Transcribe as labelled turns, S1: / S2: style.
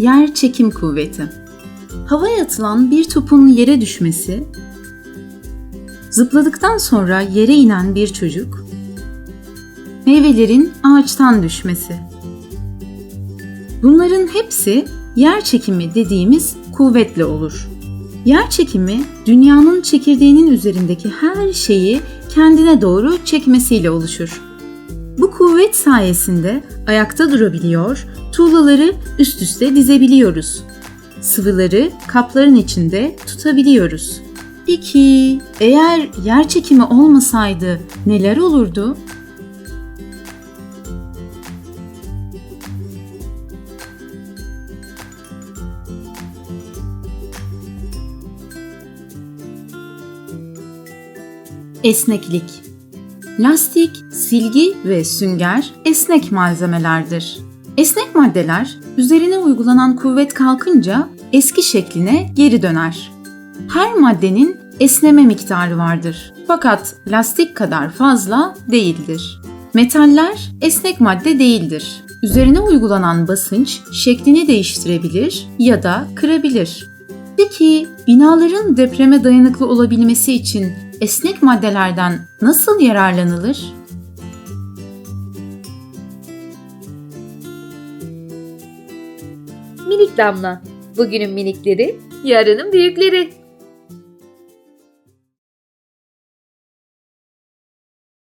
S1: yer çekim kuvveti. Havaya atılan bir topun yere düşmesi, zıpladıktan sonra yere inen bir çocuk, meyvelerin ağaçtan düşmesi. Bunların hepsi yer çekimi dediğimiz kuvvetle olur. Yer çekimi dünyanın çekirdeğinin üzerindeki her şeyi kendine doğru çekmesiyle oluşur. Bu kuvvet sayesinde ayakta durabiliyor, tuğlaları üst üste dizebiliyoruz. Sıvıları kapların içinde tutabiliyoruz. Peki eğer yer çekimi olmasaydı neler olurdu? Esneklik Lastik, silgi ve sünger esnek malzemelerdir. Esnek maddeler üzerine uygulanan kuvvet kalkınca eski şekline geri döner. Her maddenin esneme miktarı vardır. Fakat lastik kadar fazla değildir. Metaller esnek madde değildir. Üzerine uygulanan basınç şeklini değiştirebilir ya da kırabilir. Peki binaların depreme dayanıklı olabilmesi için esnek maddelerden nasıl yararlanılır?
S2: Minik damla. Bugünün minikleri, yarının büyükleri.